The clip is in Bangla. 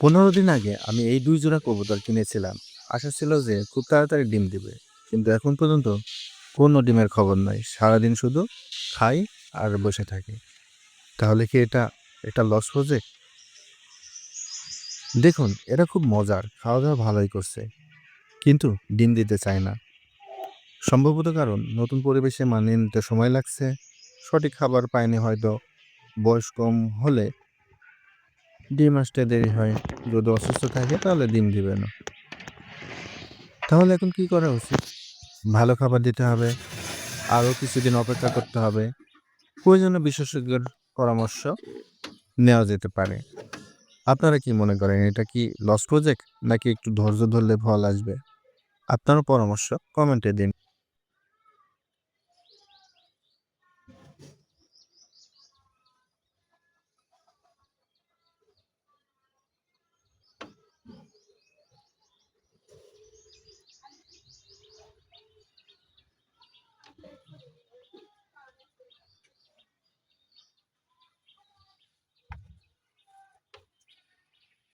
পনেরো দিন আগে আমি এই দুই জোড়া কবুতর কিনেছিলাম। আশা ছিল যে খুব তাড়াতাড়ি ডিম দিবে। কিন্তু এখন পর্যন্ত কোনো ডিমের খবর নাই। সারাদিন শুধু খাই আর বসে থাকি। তাহলে কি এটা এটা লস প্রজেক্ট দেখুন, এটা খুব মজার। খাওয়া দাওয়া ভালোই করছে। কিন্তু ডিম দিতে চায় না। সম্ভবত কারণ নতুন পরিবেশে মানিয়ে নিতে সময় লাগছে। সঠিক খাবার পায়নি হয়তো। বয়স কম হলে ডিম আসতে দেরি হয়। যদি অসুস্থ থাকে, তাহলে ডিম দিবে না। তাহলে এখন কি করা উচিত? ভালো খাবার দিতে হবে, আরও কিছুদিন অপেক্ষা করতে হবে। প্রয়োজনে বিশেষজ্ঞের পরামর্শ নেওয়া যেতে পারে। আপনারা কি মনে করেন, এটা কি লস প্রজেক্ট নাকি একটু ধৈর্য ধরলে ফল আসবে? আপনারও পরামর্শ কমেন্টে দিন।